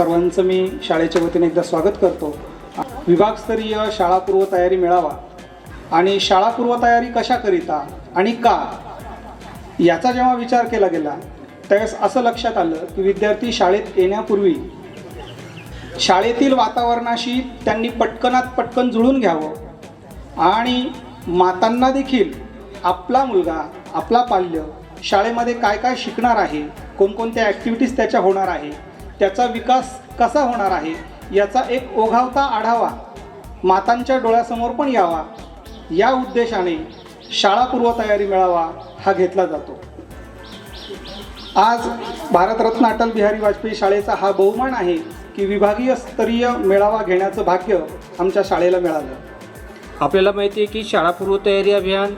सर्वांचं मी शाळेच्या वतीने एकदा स्वागत करतो. विभागस्तरीय शाळापूर्व तयारी मेळावा. आणि शाळापूर्व तयारी कशाकरिता आणि का? याचा जेव्हा विचार केला गेला त्यावेळेस असं लक्षात आलं की विद्यार्थी शाळेत येण्यापूर्वी शाळेतील वातावरणाशी त्यांनी पटकनात पटकन जुळून घ्यावं. आणि मातांना देखील आपला मुलगा आपला पाल्य शाळेमध्ये काय काय शिकणार आहे कोणकोणत्या ॲक्टिव्हिटीज त्याच्या होणार आहे त्याचा विकास कसा होणार आहे याचा एक ओघावता आढावा मातांच्या डोळ्यासमोर पण यावा. या उद्देशाने शाळापूर्व तयारी मेळावा हा घेतला जातो. आज भारतरत्न अटल बिहारी वाजपेयी शाळेचा हा बहुमान आहे की विभागीय स्तरीय मेळावा घेण्याचं भाग्य आमच्या शाळेला मिळालं. आपल्याला माहिती आहे की शाळापूर्व तयारी अभियान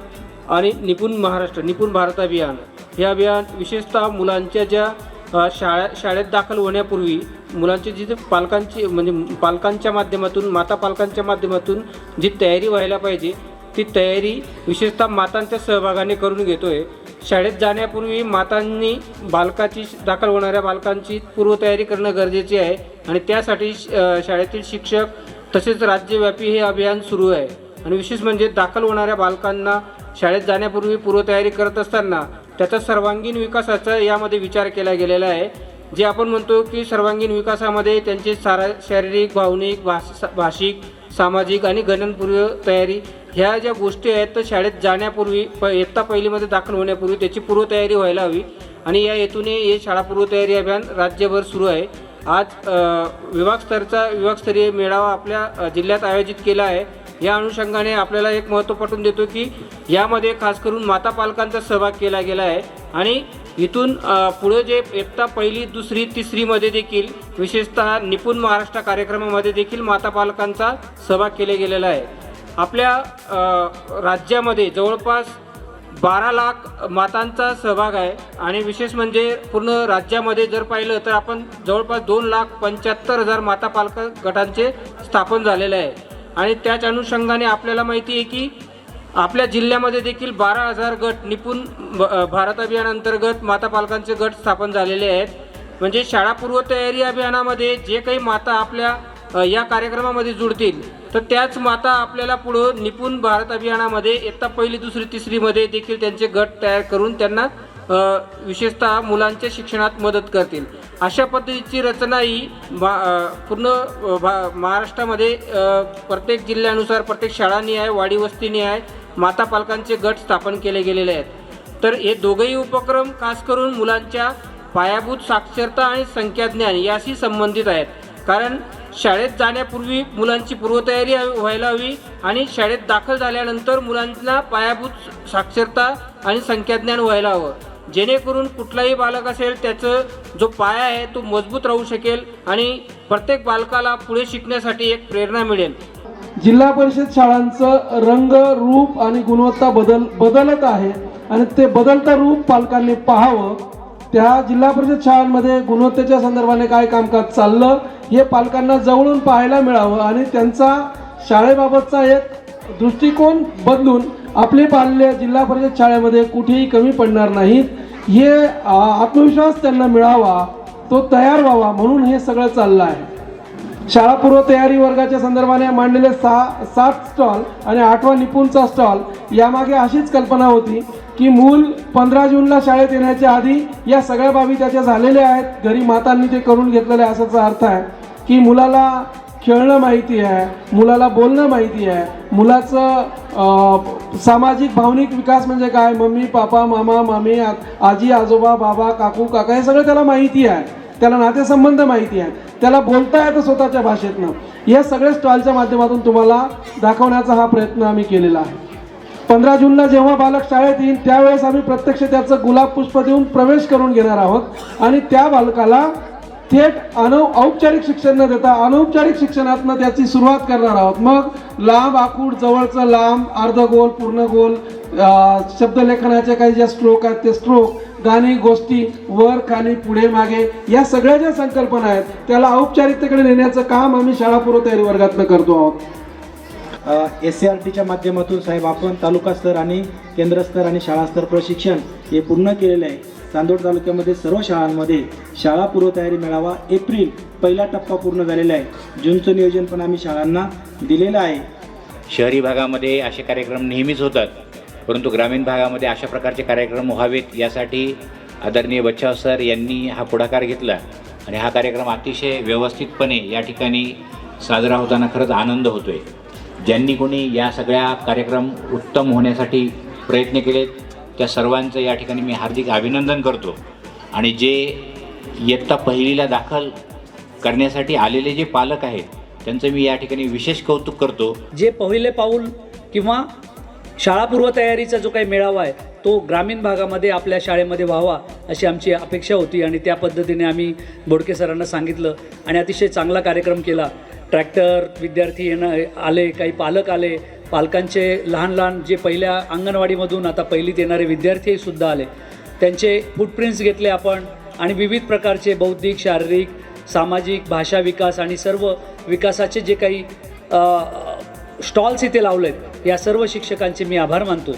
आणि निपुण महाराष्ट्र निपुण भारत अभियान हे अभियान विशेषतः मुलांच्या ज्या शाळा शाळेत दाखल होण्यापूर्वी मुलांची जी पालकांची म्हणजे पालकांच्या माध्यमातून माता पालकांच्या माध्यमातून जी तयारी व्हायला पाहिजे ती तयारी विशेषतः मातांच्या सहभागाने करून घेतो आहे शाळेत जाण्यापूर्वी मातांनी बालकाची दाखल होणाऱ्या बालकांची पूर्वतयारी करणं गरजेचे आहे आणि त्यासाठी शाळेतील शिक्षक तसेच राज्यव्यापी हे अभियान सुरू आहे. आणि विशेष म्हणजे दाखल होणाऱ्या बालकांना शाळेत जाण्यापूर्वी पूर्वतयारी करत असताना त्याचा सर्वांगीण विकासाचा यामध्ये विचार केला गेलेला आहे. जे आपण म्हणतो की सर्वांगीण विकासामध्ये त्यांचे सारा शारीरिक भावनिक भाष भाषिक सामाजिक आणि गणनपूर्व तयारी ह्या ज्या गोष्टी आहेत तर शाळेत जाण्यापूर्वी प इयत्ता पहिलीमध्ये दाखल होण्यापूर्वी त्याची पूर्वतयारी व्हायला हवी. आणि या हेतूने हे शाळा पूर्वतयारी अभियान राज्यभर सुरू आहे. आज विभागस्तरचा विभागस्तरीय मेळावा आपल्या जिल्ह्यात आयोजित केला आहे. या अनुषंगाने आपल्याला एक महत्त्व पटवून देतो की यामध्ये खास करून माता पालकांचा सहभाग केला गेला आहे. आणि इथून पुढे जे इयत्ता पहिली दुसरी तिसरीमध्ये देखील विशेषतः निपुण महाराष्ट्र कार्यक्रमामध्ये देखील माता पालकांचा सहभाग केला गेलेला आहे. आपल्या राज्यामध्ये जवळपास बारा लाख मातांचा सहभाग आहे. आणि विशेष म्हणजे पूर्ण राज्यामध्ये जर पाहिलं तर आपण जवळपास दोन लाख पंच्याहत्तर हजार माता पालक गटांचे स्थापन झालेलं आहे. आणि त्याच अनुषंगाने आपल्याला माहिती आहे की आपल्या जिल्ह्यामध्ये देखील बारा हजार गट निपुण भ- भारत अभियान अंतर्गत माता पालकांचे गट स्थापन झालेले आहेत. म्हणजे शाळापूर्व तयारी अभियानामध्ये जे काही माता आपल्या या कार्यक्रमामध्ये जुळतील तर त्याच माता आपल्याला पुढं निपुण भारत अभियानामध्ये इयत्ता पहिली दुसरी तिसरीमध्ये देखील त्यांचे गट तयार करून त्यांना विशेषतः मुलांच्या शिक्षणात मदत करतील. अशा पद्धतीची रचना ही भा पूर्ण भा महाराष्ट्रामध्ये प्रत्येक जिल्ह्यानुसार प्रत्येक शाळांनी आहे वाडी वस्तीनी आहे माता पालकांचे गट स्थापन केले गेलेले आहेत. तर हे दोघंही उपक्रम खास करून मुलांच्या पायाभूत साक्षरता आणि संख्याज्ञान याशी संबंधित आहेत. कारण शाळेत जाण्यापूर्वी मुलांची पूर्वतयारी व्हायला हवी आणि शाळेत दाखल झाल्यानंतर मुलांना पायाभूत साक्षरता आणि संख्याज्ञान व्हायला हवं. जेणेकरून कुठलाही बालक असेल त्याचं जो पाया आहे तो मजबूत राहू शकेल आणि प्रत्येक बालकाला पुढे शिकण्यासाठी एक प्रेरणा मिळेल. जिल्हा परिषद शाळांचं रंग रूप आणि गुणवत्ता बदल बदलत आहे आणि ते बदलतं रूप पालकांनी पाहावं. त्या जिल्हा परिषद शाळांमध्ये गुणवत्तेच्या संदर्भाने काय कामकाज चाललं हे पालकांना जवळून पाहायला मिळावं आणि त्यांचा शाळेबाबतचा एक दृष्टिकोन बदलून आपले पाल्य जिल्हा परिषद शाळेमध्ये कुठेही कमी पडणार नाहीत. हे आत्मविश्वास त्यांना मिळावा तो तयार व्हावा म्हणून हे सगळं चाललं आहे. शाळापूर्व तयारी वर्गाच्या संदर्भाने मांडलेले सहा सात स्टॉल आणि आठवा निपुणचा स्टॉल यामागे अशीच कल्पना होती की मूल पंधरा जूनला शाळेत येण्याच्या आधी या सगळ्या बाबी त्याच्या झालेल्या आहेत. घरी मातांनी ते करून घेतलेले आहे असाचा अर्थ आहे की मुलाला खेळणं माहिती आहे मुलाला बोलणं माहिती आहे मुलाचं सामाजिक भावनिक विकास म्हणजे काय? मम्मी पापा मामा मामी आजी आजोबा बाबा काकू काका हे सगळं त्याला माहिती आहे. त्याला नातेसंबंध माहिती आहे. त्याला बोलता येतं स्वतःच्या भाषेतनं. हे सगळे स्टॉलच्या माध्यमातून तुम्हाला दाखवण्याचा हा प्रयत्न आम्ही केलेला आहे. पंधरा जूनला जेव्हा बालक शाळेत येईल त्यावेळेस आम्ही प्रत्यक्ष त्याचं गुलाब पुष्प देऊन प्रवेश करून घेणार आहोत आणि त्या बालकाला थेट अनौ औपचारिक शिक्षण न देता अनौपचारिक शिक्षणातनं त्याची सुरुवात करणार आहोत. मग लांब आखूड जवळचं लांब अर्धगोल पूर्ण गोल शब्दलेखनाचे काही ज्या स्ट्रोक आहेत ते स्ट्रोक गाणी गोष्टी वर खाली पुढे मागे या सगळ्या ज्या संकल्पना आहेत त्याला औपचारिकतेकडे नेण्याचं काम आम्ही शाळापूर्व तयारी वर्गातनं करतो आहोत. एस सी आर टीच्या माध्यमातून साहेब आपण तालुका स्तर आणि केंद्रस्तर आणि शाळा स्तर प्रशिक्षण हे पूर्ण केलेलं आहे. चांदोड तालुक्यामध्ये सर्व शाळांमध्ये शाळा पूर्वतयारी मेळावा एप्रिल पहिला टप्पा पूर्ण झालेला आहे. जूनचं नियोजन पण आम्ही शाळांना दिलेलं आहे. शहरी भागामध्ये असे कार्यक्रम नेहमीच होतात परंतु ग्रामीण भागामध्ये अशा प्रकारचे कार्यक्रम व्हावेत यासाठी आदरणीय बच्चाव सर यांनी हा पुढाकार घेतला आणि हा कार्यक्रम अतिशय व्यवस्थितपणे या ठिकाणी साजरा होताना खरंच आनंद होतो आहे ज्यांनी कोणी या सगळ्या कार्यक्रम उत्तम होण्यासाठी प्रयत्न केलेत त्या सर्वांचं या ठिकाणी मी हार्दिक अभिनंदन करतो. आणि जे इयत्ता पहिलीला दाखल करण्यासाठी आलेले जे पालक आहेत त्यांचं मी या ठिकाणी विशेष कौतुक करतो. जे पहिले पाऊल किंवा शाळापूर्व तयारीचा जो काही मेळावा आहे तो ग्रामीण भागामध्ये आपल्या शाळेमध्ये व्हावा अशी आमची अपेक्षा होती आणि त्या पद्धतीने आम्ही बोडके सरांना सांगितलं आणि अतिशय चांगला कार्यक्रम केला. ट्रॅक्टर विद्यार्थी येणं आले काही पालक आले पालकांचे लहान लहान जे पहिल्या अंगणवाडीमधून आता पहिलीत येणारे विद्यार्थीसुद्धा आले त्यांचे फुटप्रिंट्स घेतले आपण आणि विविध प्रकारचे बौद्धिक शारीरिक सामाजिक भाषा विकास आणि सर्व विकासाचे जे काही स्टॉल्स इथे लावलेत या सर्व शिक्षकांचे मी आभार मानतो.